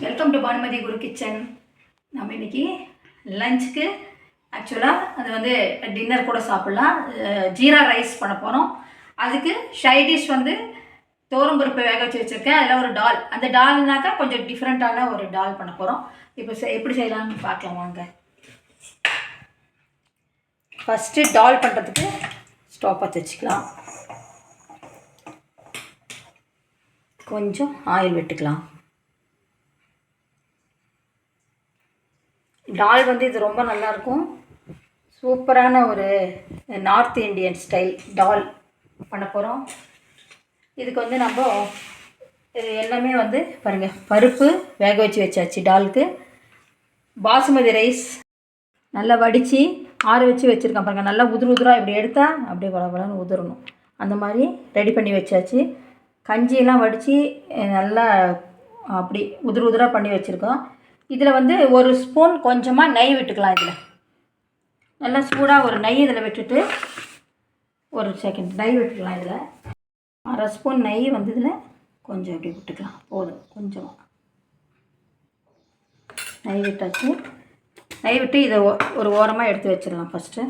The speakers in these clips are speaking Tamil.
Welcome to Banumathi Guru kitchen நம்ம இன்னைக்கு லஞ்சுக்கு ஆக்சுவலாக அது வந்து டின்னர் கூட சாப்பிட்லாம். ஜீரா ரைஸ் பண்ண போகிறோம் அதுக்கு ஷை டிஷ் வந்து தோரம் பருப்பு வேக வச்சு வச்சுருக்கேன். அதில் ஒரு டால் அந்த டால்னாக்கா கொஞ்சம் டிஃப்ரெண்ட்டான ஒரு டால் பண்ண போகிறோம் இப்போ செ- எப்படி செய்யலாம்னு பார்க்கலாம் வாங்க. ஃபஸ்ட்டு டால் பண்ணுறதுக்கு ஸ்டவ் பற்ற வச்சுக்கலாம். கொஞ்சம் ஆயில் விட்டுக்கலாம். டால் வந்து இது ரொம்ப நல்லாயிருக்கும். சூப்பரான ஒரு நார்த் இந்தியன் ஸ்டைல் டால் பண்ண போகிறோம் இதுக்கு வந்து நம்ம இது எல்லாமே வந்து பாருங்கள் பருப்பு வேக வச்சு வச்சாச்சு டாலுக்கு. பாசுமதி ரைஸ் நல்லா வடித்து ஆற வச்சு வச்சுருக்கேன் பாருங்கள் நல்லா உதிர் உதிராக இப்படி எடுத்தால் அப்படியே வளவளன்னு உதிரணும். அந்த மாதிரி ரெடி பண்ணி வச்சாச்சு. கஞ்சியெல்லாம் வடித்து நல்லா அப்படி உதிர் உதிராக பண்ணி வச்சுருக்கோம். இதில் வந்து ஒரு ஸ்பூன் கொஞ்சமாக நெய் விட்டுக்கலாம் இதில். நல்லா சூடாக ஒரு நெய் இதில் விட்டுட்டு ஒரு செகண்ட் நெய் விட்டுக்கலாம் இதில். அரை ஸ்பூன் நெய் வந்து இதில் கொஞ்சம் இப்படி விட்டுக்கலாம். போதும் கொஞ்சமாக நெய் விட்டாச்சு. நெய் விட்டு இதை ஒரு ஓரமாக எடுத்து வச்சிடலாம் ஃபஸ்ட்டு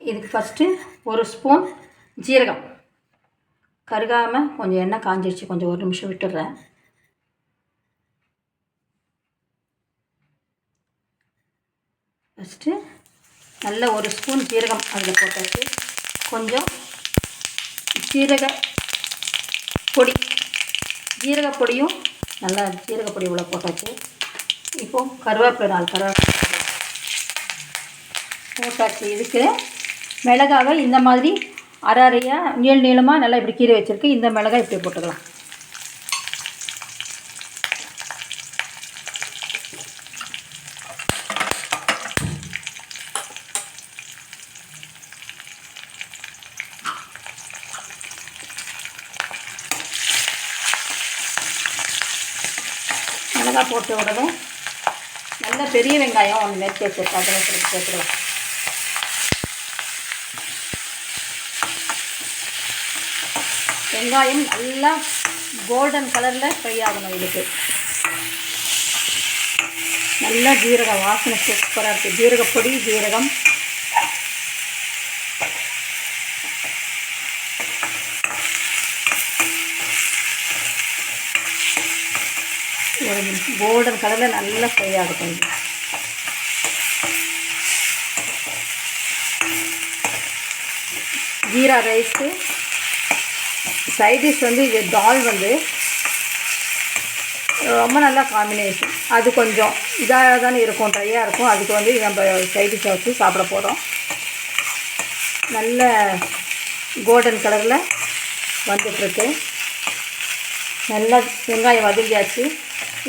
இதுக்கு ஃபஸ்ட்டு ஒரு ஸ்பூன் ஜீரகம். கருகாமல் கொஞ்சம் எண்ணெய் காஞ்சிருச்சு கொஞ்சம் ஒரு நிமிஷம் விட்டுடுறேன். ஃபஸ்ட்டு நல்ல ஒரு ஸ்பூன் ஜீரகம் அதில் போட்டாச்சு. கொஞ்சம் ஜீரக பொடி. ஜீரக பொடியும் நல்லா ஜீரக பொடி இவ்வளோ போட்டாச்சு. இப்போது கருவேப்பிலை நாலு கருவேப்பிலை போட்டாச்சு. இதுக்கு மிளகாவை இந்த மாதிரி அரை அரையாக நீள் நீளமாக நல்லா இப்படி கீரை வச்சுருக்கு. இந்த மிளகாய் இப்படி போட்டுக்கலாம். மிளகாய் போட்டு விடணும் நல்ல பெரிய வெங்காயம் ஒன்று நெருக்கி சேர்த்து அதில் சேர்த்து சேர்த்துக்கலாம். வெங்காயம் நல்லா கோல்டன் கலரில் ஃப்ரை ஆகணும் இதுக்கு. நல்லா ஜீரக வாசனை சூப்பராக இருக்குது ஜீரகப்பொடி ஜீரகம். ஒரு கோல்டன் கலரில் நல்லா ஃப்ரை ஆகட்டும். ஜீரா ரைஸு சைடிஷ் வந்து இது தால் வந்து ரொம்ப நல்ல காம்பினேஷன் அது கொஞ்சம் இதாக தானே இருக்கும் ட்ரையாக இருக்கும். அதுக்கு வந்து நம்ம சைட் வச்சு சாப்பிட போகிறோம் நல்ல கோல்டன் கலரில் வந்துட்டுருக்கு. நல்லா வெங்காயம் வதங்கியாச்சு.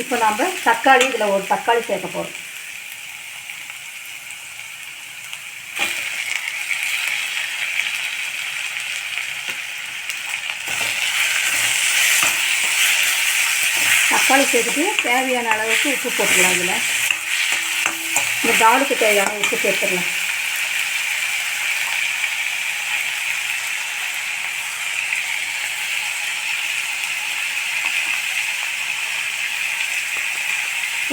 இப்போ நாம் தக்காளி இதில் ஒரு தக்காளி சேர்க்க போகிறோம் தக்காளி சேர்த்துட்டு தேவையான அளவுக்கு உப்பு போட்டுக்கலாம் இதில். இந்த டாலுக்கு தேவையான உப்பு சேர்த்துடலாம்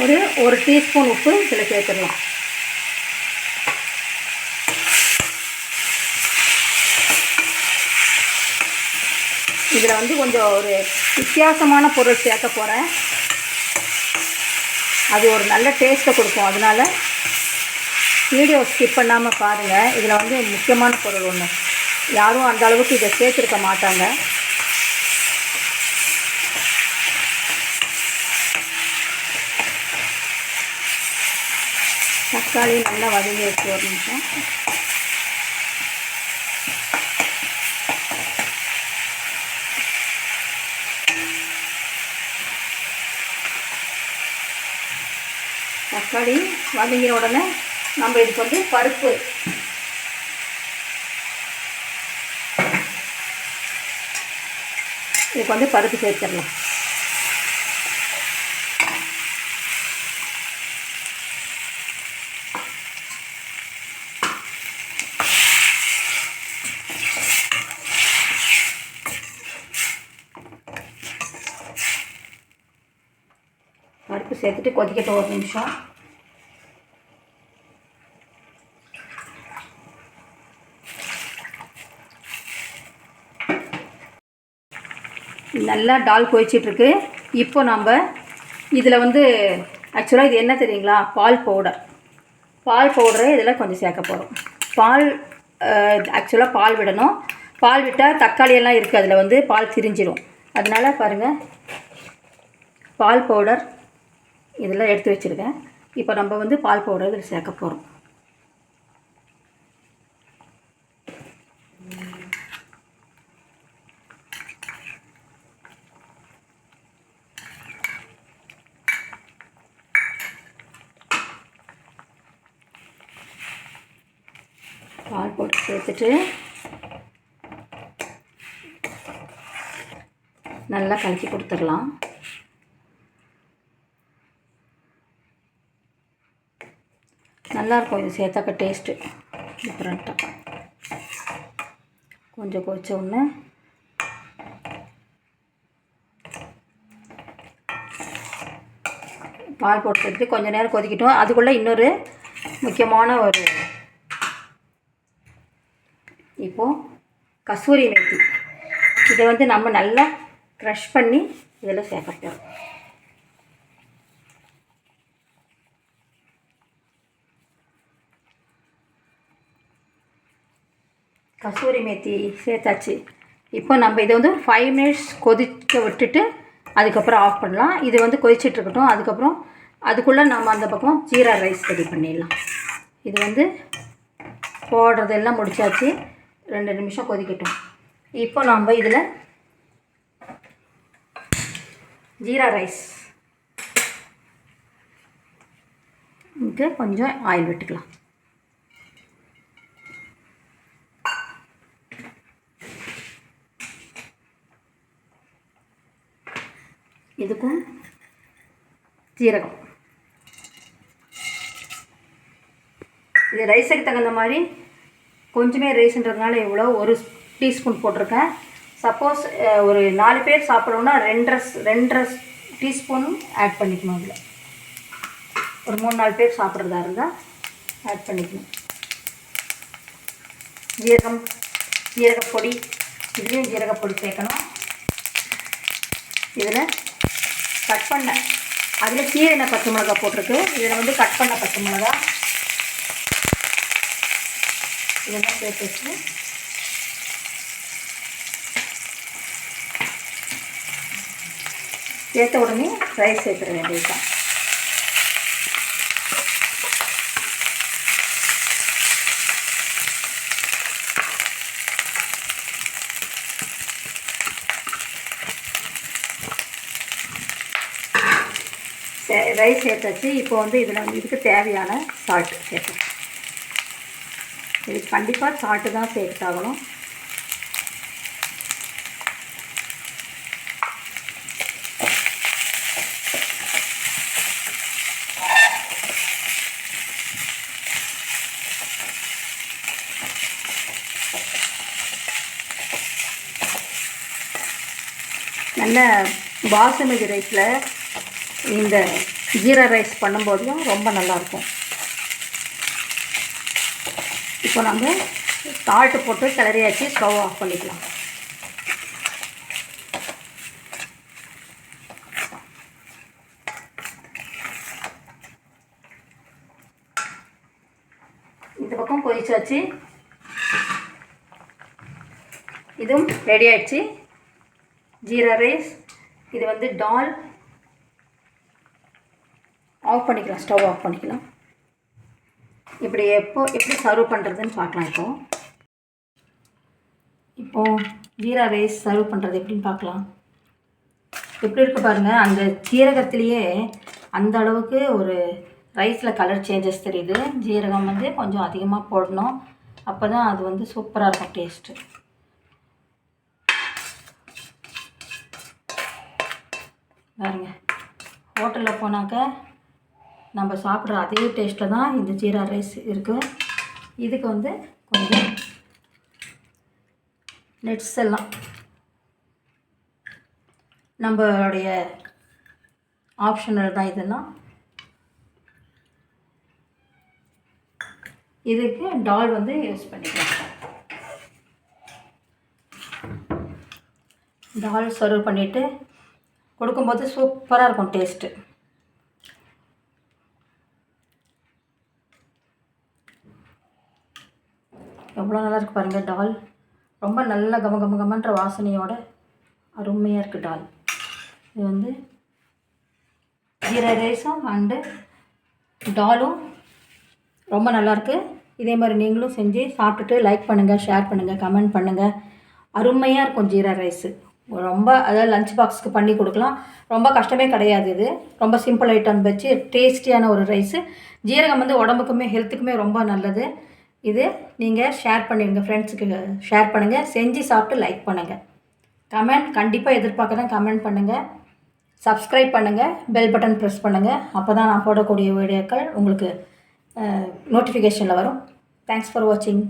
ஒரு ஒரு டீஸ்பூன் உப்பு இதில் சேர்த்துடலாம் இதில் வந்து கொஞ்சம் ஒரு வித்தியாசமான பொருள் சேர்க்க போகிறேன். அது ஒரு நல்ல டேஸ்ட்டை கொடுக்கும். அதனால வீடியோ ஸ்கிப் பண்ணாமல் பாருங்கள் இதில் வந்து முக்கியமான பொருள் ஒன்று யாரும் அந்த அளவுக்கு இதை சேர்த்துருக்க மாட்டாங்க. தக்காளி நல்லா வதங்கி வச்சு ஒரு நிமிஷம். தக்காளி வதங்கின உடனே நம்ம இதுக்கு வந்து பருப்பு. இதுக்கு வந்து பருப்பு சேர்த்துடலாம். சேர்த்துட்டு கொதிக்கட்டும் ஒரு நிமிஷம். நல்லா டால் கொதிச்சிட்ருக்கு. இப்போ நம்ம இதில் வந்து ஆக்சுவலாக இது என்ன தெரியுங்களா? பால் பவுடர் பால் பவுடரை இதில் கொஞ்சம் சேர்க்க போகிறோம் பால் ஆக்சுவலாக பால் விடணும். பால் விட்டால் தக்காளியெல்லாம் இருக்குது அதில் வந்து பால் திரிஞ்சிடும் அதனால பாருங்கள் பால் பவுடர் இதெல்லாம் எடுத்து வச்சுருக்கேன். இப்போ நம்ம வந்து பால் பவுடர் இதில் சேர்க்க போகிறோம் பால் போட்டு சேர்த்துட்டு நல்லா கலக்கி கொடுத்துடலாம். நல்லாயிருக்கும் இது சேர்த்தாக்க டேஸ்ட்டு. டிஃப்ரெண்ட்டாக கொஞ்சம் கொச்ச உடனே பால் போட்டு எடுத்து கொஞ்சம் நேரம் கொதிக்கட்டும். அதுக்குள்ளே இன்னொரு முக்கியமான ஒரு இப்போது கஸ்தூரி மேத்தி. இதை வந்து நம்ம நல்லா க்ரஷ் பண்ணி இதில் சேர்க்கட்டும். கசூரி மேத்தி சேர்த்தாச்சு. இப்போ நம்ம இதை வந்து ஃபைவ் மினிட்ஸ் கொதிக்க விட்டுட்டு அதுக்கப்புறம் ஆஃப் பண்ணலாம். இது வந்து கொதிச்சிட்டு இருக்கட்டும். அதுக்கப்புறம் அதுக்குள்ளே நம்ம அந்த பக்கம் ஜீரா ரைஸ் ரெடி பண்ணிடலாம். இது வந்து போடுறதெல்லாம் முடிச்சாச்சு. ரெண்டு நிமிஷம் கொதிக்கட்டும். இப்போ நம்ம இதில் ஜீரா ரைஸ். இங்கே கொஞ்சம் ஆயில் விட்டுக்கலாம். இதுக்கும் சீரகம். இது ரைஸுக்கு தகுந்த மாதிரி கொஞ்சமே ரைஸ்ன்றதுனால எவ்வளோ ஒரு டீஸ்பூன் போட்டிருக்கேன். சப்போஸ் ஒரு நாலு பேர் சாப்பிட்றோன்னா ரெண்டரை ரெண்டரை டீஸ்பூனும் ஆட் பண்ணிக்கணும் அதில் ஒரு மூணு நாலு பேர் சாப்பிட்றதா இருந்தால் ஆட் பண்ணிக்கணும். ஜீரகம் ஜீரகப்பொடி இதுலேயும் ஜீரகப்பொடி சேர்க்கணும். இதில் கட் பண்ண. அதில் கீரைன பச்சை மிளகா போட்டிருக்கு. இதில் வந்து கட் பண்ண பச்சை மிளகா. இதெல்லாம் சேர்த்து வச்சு சேர்த்த உடனே ரைஸ் சேர்த்துட வேண்டியதுதான். ரைஸ் சேர்த்தாச்சு. இப்போ வந்து இதில் வந்து இதுக்கு தேவையான சால்ட் சேர்த்து இதுக்கு கண்டிப்பாக சால்ட்டு தான் சேர்த்தாகணும். நல்ல பாசுமதி ரைஸில் இந்த ஜீரா ரைஸ் பண்ணும்போதும் ரொம்ப நல்லாயிருக்கும். இப்போ நம்ம சால்ட்டு போட்டு கிளறியாச்சு ஸ்டவ் ஆஃப் பண்ணிக்கலாம். இந்த பக்கம் கொதிச்சாச்சு. இதுவும் ரெடி ஆயிடுச்சு. ஜீரா ரைஸ் இது வந்து டால் ஆஃப் பண்ணிக்கலாம் ஸ்டவ் ஆஃப் பண்ணிக்கலாம். இப்படி எப்போ எப்படி சர்வ் பண்ணுறதுன்னு பார்க்கலாம் இப்போது இப்போது ஜீரா ரைஸ் சர்வ் பண்ணுறது எப்படின்னு பார்க்கலாம். எப்படி இருக்கு பாருங்கள் அந்த சீரகத்திலேயே அந்த அளவுக்கு ஒரு ரைஸில் கலர் சேஞ்சஸ் தெரியுது. ஜீரகம் வந்து கொஞ்சம் அதிகமாக போடணும். அப்போ தான் அது வந்து சூப்பராக இருக்கும் டேஸ்ட்டு பாருங்க ஹோட்டலில் போனாக்க நம்ம சாப்பிட்ற அதே டேஸ்ட்டில் தான் இந்த ஜீரா ரைஸ் இருக்குது இதுக்கு வந்து கொஞ்சம் நெட்ஸ் எல்லாம். நம்மளுடைய ஆப்ஷனல் தான் இதெல்லாம். இதுக்கு டால் வந்து யூஸ் பண்ணிக்கலாம். டால் சர்வ் பண்ணிவிட்டு கொடுக்கும்போது சூப்பராக இருக்கும் டேஸ்ட்டு அவ்வளோ நல்லா இருக்குது பாருங்கள் டால். ரொம்ப நல்ல கம கம கமன்ற வாசனையோட அருமையாக இருக்குது டால். இது வந்து ஜீரா ரைஸும் அண்டு டாலும் ரொம்ப நல்லாயிருக்கு. இதே மாதிரி நீங்களும் செஞ்சு சாப்பிட்டுட்டு லைக் பண்ணுங்கள் ஷேர் பண்ணுங்கள் கமெண்ட் பண்ணுங்கள் அருமையாக இருக்கும் ஜீரா ரைஸு ரொம்ப அதாவது லஞ்ச் பாக்ஸ்க்கு பண்ணி கொடுக்கலாம். ரொம்ப கஷ்டமே கிடையாது இது. ரொம்ப சிம்பிள் ஐட்டம் வச்சு டேஸ்டியான ஒரு ரைஸு ஜீரகம் வந்து உடம்புக்குமே ஹெல்த்துக்குமே ரொம்ப நல்லது. இது நீங்கள் ஷேர் பண்ணிடுங்க ஃப்ரெண்ட்ஸுக்கு ஷேர் பண்ணுங்கள் செஞ்சு சாப்பிட்டு லைக் பண்ணுங்கள் கமெண்ட் கண்டிப்பாக எதிர்பார்க்குறேன் கமெண்ட் பண்ணுங்கள் சப்ஸ்கிரைப் பண்ணுங்கள் பெல் பட்டன் ப்ரெஸ் பண்ணுங்கள் அப்போ தான் நான் போடக்கூடிய வீடியோக்கள் உங்களுக்கு நோட்டிஃபிகேஷனில் வரும். தேங்க்ஸ் ஃபார் வாட்சிங்